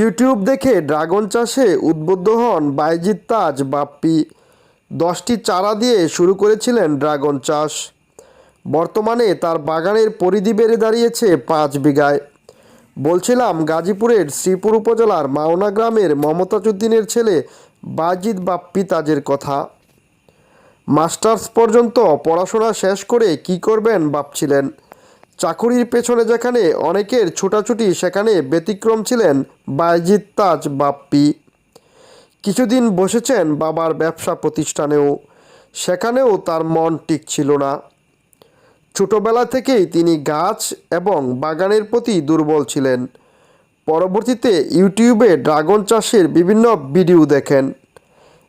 YouTube দেখে dragon চাষে উদ্বুদ্ধ হন বাইজিৎ তাজ, বাপ্পি। দশটি চারা দিয়ে শুরু করেছিলেন ড্রাগন চাষ। বর্তমানে তার বাগানের পরিধি বেড়ে দাঁড়িয়েছে পাঁচ বিঘায়। বলছিলাম, গাজীপুরের শ্রীপুর উপজেলার মাওনা গ্রামের মমতাজুদ্দিনের ছেলে বাজিদ বাপ্পি তাজের কথা। মাস্টার্স পর্যন্ত পড়াশোনা শেষ করে কি করবেন ভাবছিলেন? চাকুরির পেছনে যেখানে অনেকের ছোটাছুটি, সেখানে ব্যতিক্রম ছিলেন বাইজিৎ তাজ বাপ্পি। কিছুদিন বসেছেন বাবার ব্যবসা প্রতিষ্ঠানেও, সেখানেও তার মন ঠিক ছিল না। ছোটবেলা থেকেই তিনি গাছ এবং বাগানের প্রতি দুর্বল ছিলেন। পরবর্তীতে ইউটিউবে ড্রাগন চাষের বিভিন্ন ভিডিও দেখেন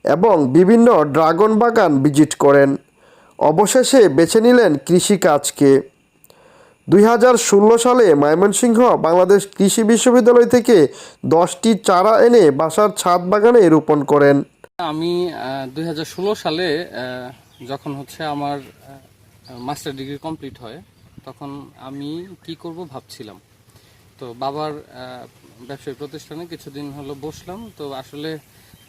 এবং বিভিন্ন ড্রাগন বাগান ভিজিট করেন। অবশেষে বেছে নিলেন কৃষিকাজকে। দুই হাজার ষোলো সালে ময়মনসিংহ বাংলাদেশ কৃষি বিশ্ববিদ্যালয় থেকে দশটি চারা এনে বাসার ছাদ বাগানে রোপণ করেন। আমি দুই হাজার ষোলো সালে যখন হচ্ছে আমার মাস্টার ডিগ্রি কমপ্লিট হয়, তখন আমি কি করব ভাবছিলাম। তো বাবার ব্যবসায়ী প্রতিষ্ঠানে কিছুদিন হলো বসলাম। তো আসলে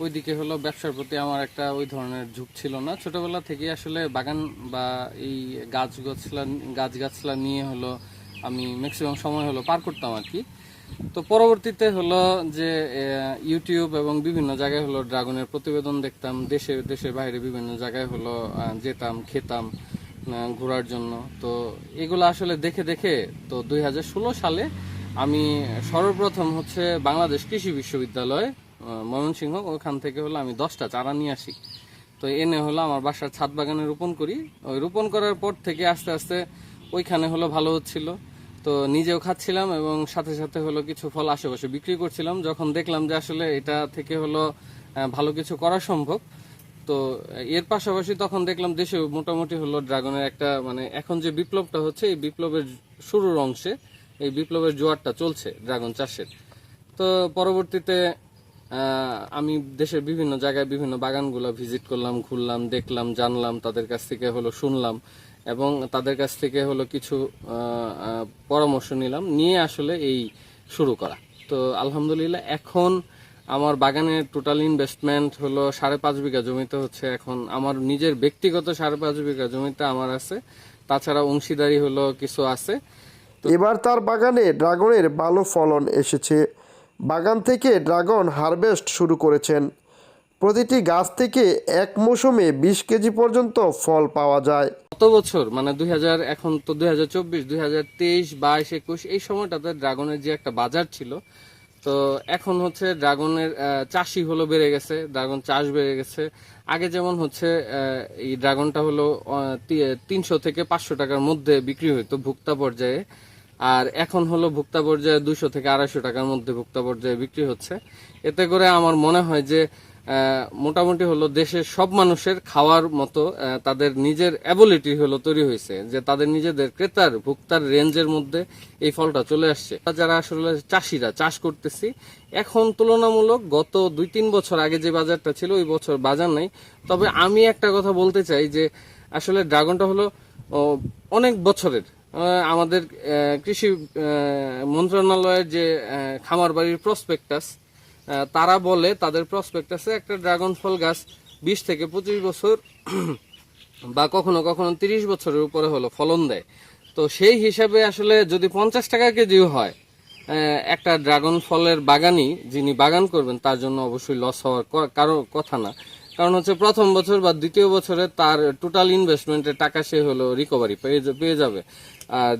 ওইদিকে হলো ব্যবসার প্রতি আমার একটা ওই ধরনের ঝুঁক ছিল না। ছোটবেলা থেকে আসলে বাগান বা এই গাছ গাছলা গাছ গাছলা নিয়ে হলো আমি ম্যাক্সিমাম সময় হলো পার করতাম আর কি। তো পরবর্তীতে হলো যে ইউটিউব এবং বিভিন্ন জায়গায় হলো ড্রাগনের প্রতিবেদন দেখতাম। দেশে, দেশের বাইরে বিভিন্ন জায়গায় হলো যেতাম, খেতাম ঘোরার জন্য। তো এগুলো আসলে দেখে দেখে তো দুই হাজার ষোলো সালে আমি সর্বপ্রথম হচ্ছে বাংলাদেশ কৃষি বিশ্ববিদ্যালয় ময়মনসিংহ, ওখান থেকে হলো আমি দশটা চারা নিয়ে আসি। তো এনে হলো আমার বাসার ছাদ বাগানে রোপণ করি। ওই রোপণ করার পর থেকে আস্তে আস্তে ওইখানে হলো ভালো হচ্ছিল। তো নিজেও খাচ্ছিলাম এবং সাথে সাথে হলো কিছু ফল আশেপাশে বিক্রি করছিলাম। যখন দেখলাম যে আসলে এটা থেকে হলো ভালো কিছু করা সম্ভব, তো এর পাশাপাশি তখন দেখলাম দেশে মোটামুটি হলো ড্রাগনের একটা মানে এখন যে বিপ্লবটা হচ্ছে, এই বিপ্লবের শুরুর অংশে, এই বিপ্লবের জোয়ারটা চলছে ড্রাগন চাষের। তো পরবর্তীতে আমি দেশের বিভিন্ন জায়গায় বিভিন্ন বাগানগুলো ভিজিট করলাম, ঘুরলাম, দেখলাম, জানলাম, তাদের কাছ থেকে হলো শুনলাম এবং তাদের কাছ থেকে হলো কিছু পরামর্শ নিলাম, নিয়ে আসলে এই শুরু করা। তো আলহামদুলিল্লাহ এখন আমার বাগানের টোটাল ইনভেস্টমেন্ট হলো সাড়ে পাঁচ বিঘা জমিতে হচ্ছে এখন আমার নিজের ব্যক্তিগত সাড়ে পাঁচ বিঘা জমিতে আমার আছে। তাছাড়া অংশীদারি হলো কিছু আছে। এবার তার বাগানে ড্রাগনের ভালো ফলন এসেছে। বাগান থেকে ড্রাগন হারভেস্ট শুরু করেছেন। প্রতিটি গাছ থেকে এক মৌসুমে বিশ কেজি পর্যন্ত ফল পাওয়া যায়। গত বছর মানে দুই হাজার, এখন তো দুই হাজার চব্বিশ, দুই হাজার তেইশ, বাইশ, একুশ, এই সময়টাতে ড্রাগনের যে একটা বাজার ছিল, তো এখন হচ্ছে ড্রাগনের চাষি হলো বেড়ে গেছে, ড্রাগন চাষ বেড়ে গেছে। আগে যেমন হচ্ছে এই ড্রাগনটা হলো তিনশো থেকে পাঁচশো টাকার মধ্যে বিক্রি হইতো ভুক্তা পর্যায়ে। আর এখন হলো ভুক্তা পর্যায়ে দুশো থেকে আড়াইশো টাকার মধ্যে ভুক্তা পর্যায়ে বিক্রি হচ্ছে। এতে করে আমার মনে হয় যে মোটামুটি হলো দেশের সব মানুষের খাওয়ার মতো তাদের নিজের অ্যাবিলিটি হলো তৈরি হয়েছে, যে তাদের নিজেদের ক্রেতার, ভোক্তার রেঞ্জের মধ্যে এই ফলটা চলে আসছে। যারা আসলে চাষিরা, চাষ করতেছি, এখন তুলনামূলক গত দুই তিন বছর আগে যে বাজারটা ছিল, ওই বছর বাজার নাই। তবে আমি একটা কথা বলতে চাই যে, আসলে ড্রাগনটা হলো অনেক বছরের। আমাদের কৃষি মন্ত্রণালয়ের যে খামার বাড়ির প্রসপেক্টাস তারা বলে তাদের প্রসপেক্টাসে একটা ড্রাগন ফল গাছ বিশ থেকে পঁচিশ বছর বা কখনো কখনো তিরিশ বছরের উপরে হলো ফলন দেয়। তো সেই হিসাবে আসলে যদি পঞ্চাশ টাকা কেজিও হয় একটা ড্রাগন ফলের বাগানি যিনি বাগান করবেন, তার জন্য অবশ্যই লস হওয়ার কারও কথা না। কারণ হচ্ছে প্রথম বছর বা দ্বিতীয় বছরে তার টোটাল ইনভেস্টমেন্টের টাকা সে হলো রিকভারি পেয়ে যাবে। আর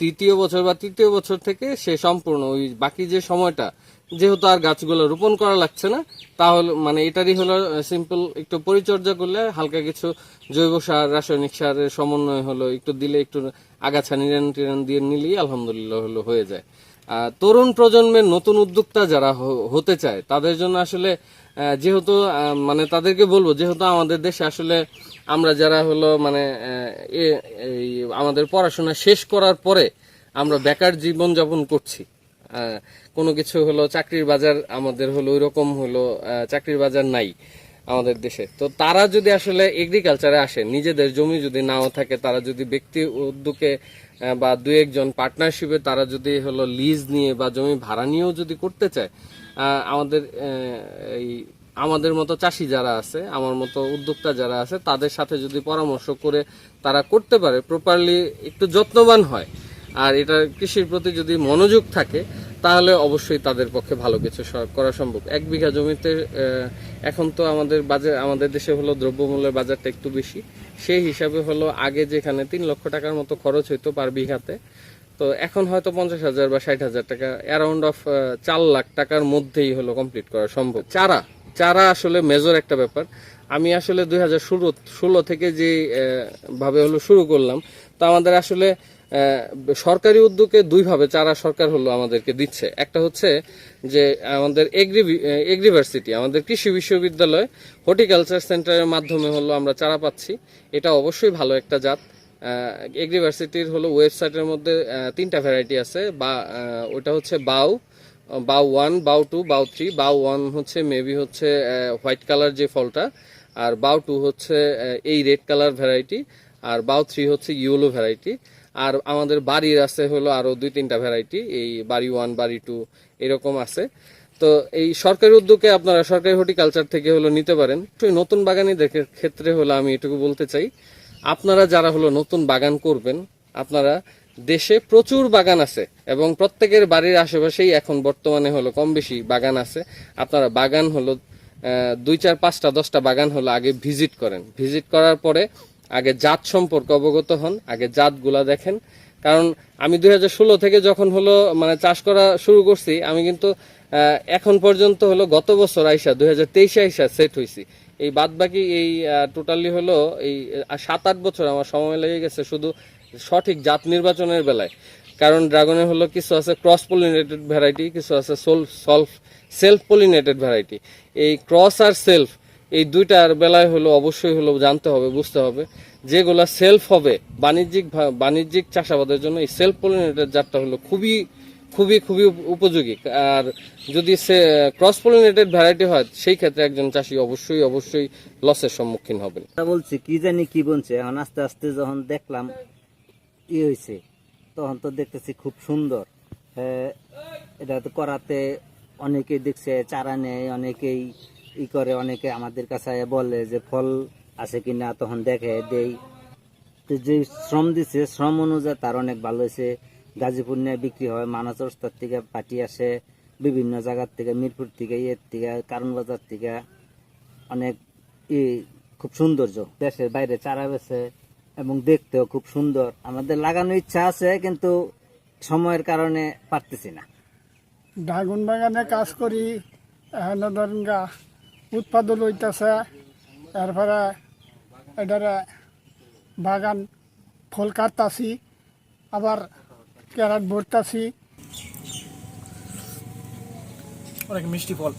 তৃতীয় বছর বা তৃতীয় বছর থেকে সে সম্পূর্ণ ওই বাকি যে সময়টা, যেহেতু আর গাছগুলো রোপণ করা লাগছে না, তাহলে মানে এটারই হলো সিম্পল একটু পরিচর্যা করলে হালকা কিছু জৈব সার, রাসায়নিক সারের সমন্বয় হলো, একটু দিলে একটু আগাছা নিরান টিরান দিয়ে নিলেই আলহামদুলিল্লাহ হলো হয়ে যায়। তরুণ প্রজন্মের নতুন উদ্যোক্তা যারা হতে চায়, তাদের জন্য আসলে যেহেতু মানে তাদেরকে বলব, যেহেতু আমাদের দেশে আসলে আমরা যারা হলো মানে আমাদের পড়াশোনা শেষ করার পরে আমরা বেকার জীবন যাপন করছি কোনো কিছু হলো, চাকরির বাজার আমাদের হলো ওই রকম হলো চাকরির বাজার নাই আমাদের দেশে। তো তারা যদি আসলে এগ্রিকালচারে আসে, নিজেদের জমি যদি নাও থাকে, তারা যদি ব্যক্তি উদ্যোগে বা দু একজন পার্টনারশিপে তারা যদি হলো লিজ নিয়ে বা জমি ভাড়া নিয়েও যদি করতে চায় আমাদের এই আমাদের মতো চাষি যারা আছে, আমার মতো উদ্যোক্তা যারা আছে, তাদের সাথে যদি পরামর্শ করে তারা করতে পারে প্রপারলি একটু যত্নবান হয়। আর এটা কৃষির প্রতি যদি মনোযোগ থাকে তাহলে অবশ্যই তাদের পক্ষে ভালো কিছু করা সম্ভব। এক বিঘা জমিতে এখন তো আমাদের বাজার আমাদের দেশে হলো দ্রব্যমূল্যের বাজারটা একটু বেশি। সেই হিসাবে হলো আগে যেখানে তিন লক্ষ টাকার মতো খরচ হইতো পার বিঘাতে, তো এখন হয়তো পঞ্চাশ হাজার বা ষাট হাজার টাকা অ্যারাউন্ড অফ চার লাখ টাকার মধ্যেই হলো কমপ্লিট করা সম্ভব। চারা চারা আসলে মেজর একটা ব্যাপার। আমি আসলে দুই হাজার ষোলো ষোলো থেকে যে ভাবে হলো শুরু করলাম, তো আমাদের আসলে সরকারি উদ্যোগে দুইভাবে চারা সরকার হলো আমাদেরকে দিচ্ছে। একটা হচ্ছে যে আমাদের এগ্রি এগ্রিভার্সিটি আমাদের কৃষি বিশ্ববিদ্যালয় হর্টিকালচার সেন্টারের মাধ্যমে হলো আমরা চারা পাচ্ছি। এটা অবশ্যই ভালো একটা জাত। এগ্রিভার্সিটির হলো ওয়েবসাইটের মধ্যে তিনটা ভ্যারাইটি আছে। বা ওটা হচ্ছে বাউ বাউ ওয়ান, বাউ টু, বাউ থ্রি। বাউ ওয়ান হচ্ছে মেবি হচ্ছে হোয়াইট কালার যে ফলটা, আর বাউ টু হচ্ছে এই রেড কালার ভ্যারাইটি আর বাউ থ্রি হচ্ছে ইয়েলো ভ্যারাইটি আর আমাদের বাড়ির আছে হলো আরও দুই তিনটা ভ্যারাইটি এই বাড়ি ওয়ান বাড়ি টু এরকম আছে। তো এই সরকারি উদ্যোগে আপনারা সরকারি হর্টিকালচার থেকে হলো নিতে পারেন। নতুন বাগানীদের ক্ষেত্রে হলো আমি এটুকু বলতে চাই, আপনারা যারা হলো নতুন বাগান করবেন, আপনারা দেশে প্রচুর বাগান আছে এবং প্রত্যেকের বাড়ির আশেপাশেই এখন বর্তমানে হলো কম বেশি বাগান আছে। আপনারা বাগান হলো দুই চার পাঁচটা দশটা বাগান হলো আগে ভিজিট করেন। ভিজিট করার পরে আগে জাত সম্পর্কে অবগত হন, আগে জাতগুলা দেখেন। কারণ আমি দু হাজার ষোলো থেকে যখন হলো মানে চাষ করা শুরু করছি, আমি কিন্তু এখন পর্যন্ত হলো গত বছর আইসা, দুই হাজার তেইশে আইসা সেট হয়েছি এই বাদ বাকি এই টোটালি হলো এই সাত আট বছর আমার সময় লেগে গেছে শুধু সঠিক জাত নির্বাচনের বেলায়। কারণ ড্রাগনের হলো কিছু আছে ক্রস পলিনেটেড ভ্যারাইটি কিছু আছে সোল সলফ সেলফ পলিনেটেড ভ্যারাইটি এই ক্রস আর সেলফ এই দুইটার বেলায় হলো অবশ্যই হলো জানতে হবে বুঝতে হবে যেগুলা সেলফ হবে বাণিজ্যিক বাণিজ্যিক চাষাবাদের জন্য এই সেলফ পলিনেটেড জাতটা হলো খুবই খুবই খুবই উপযোগী। আর যদি সে ক্রস পলিনেটেড ভ্যারাইটি হয় সেই ক্ষেত্রে একজন চাষি অবশ্যই অবশ্যই লসের সম্মুখীন হবেন। বলছি কি জানি কি বলছে এখন আস্তে আস্তে যখন দেখলাম ই হয়েছে তখন তো দেখতেছি খুব সুন্দর। হ্যাঁ, এটা তো করাতে অনেকেই দেখছে চারা নেয় অনেকেই ই করে, অনেকে আমাদের কাছে বলে যে ফল আছে কিনা তখন দেখে, দেই। তো যে শ্রম দিছে, শ্রম অনুযায়ী তার অনেক ভালো হয়েছে। গাজীপুর নিয়ে বিক্রি হয় মানাচ রাস্তার থেকে পাটি আসে, বিভিন্ন জায়গার থেকে, মিরপুর থেকে ইয়ের থেকে কারণ বাজার থেকে। অনেক ই খুব সৌন্দর্য। দেশের বাইরে চারা বেছে এবং দেখতেও খুব সুন্দর। আমাদের লাগানোর ইচ্ছা আছে, কিন্তু সময়ের কারণে পারতেছি না। ড্রাগন বাগানে কাজ করি, এখানে ধরেন গা উৎপাদন হইতেছে এরপরে এটারে বাগান ফল কাটতাছি আবার ক্যারাট ভরতাছি। অনেক মিষ্টি ফল।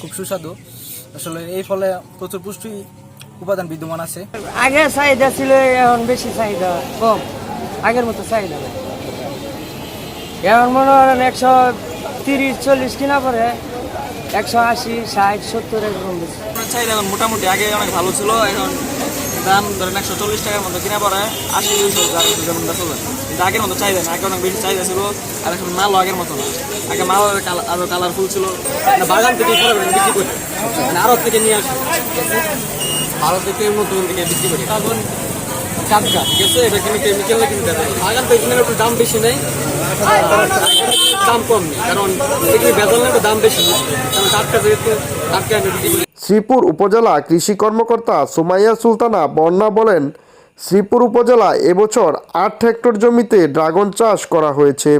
খুব সুস্বাদু। আসলে এই ফলে প্রচুর পুষ্টি উপাদান বিদ্যমান আছে। আগে চাহিদা ছিল এখন বেশি চাহিদা কম। আগের মতো চাহিদা এখন মনে হয় একশো তিরিশ চল্লিশ কিনা পরে একশো আশি ষাট সত্তর এরকম চাহিদা এখন মোটামুটি আগে অনেক ভালো ছিল এখন দাম ধরেন একশো চল্লিশ টাকার মতো কিনা পরে আশি দুইশো যেমন বেচা যায় কিন্তু আগের মতো চাহিদা না আগে অনেক বেশি চাহিদা ছিল আর এখন মালও আগের মতো না। আগে মাল আরও কালারফুল ছিল মানে বাগান থেকে বিক্রি করি। মানে আরব থেকে নিয়ে আসি। ভারত থেকে নতুন থেকে বিক্রি করি। এখন টাটকা ঠিক আছে এটা কিন্তু কেমিক্যাল না কিন্তু বাগান তো এখানে একটু দাম বেশি নেই। দাম কম নেই কারণ এখানে না দাম বেশি কারণ টাটকা যেহেতু টাটকা শ্রীপুর উপজেলা কৃষি কর্মকর্তা সুমাইয়া সুলতানা বন্যা বলেন শ্রীপুর উপজেলা এবছর আট হেক্টর জমিতে ড্রাগন চাষ করা হয়েছে।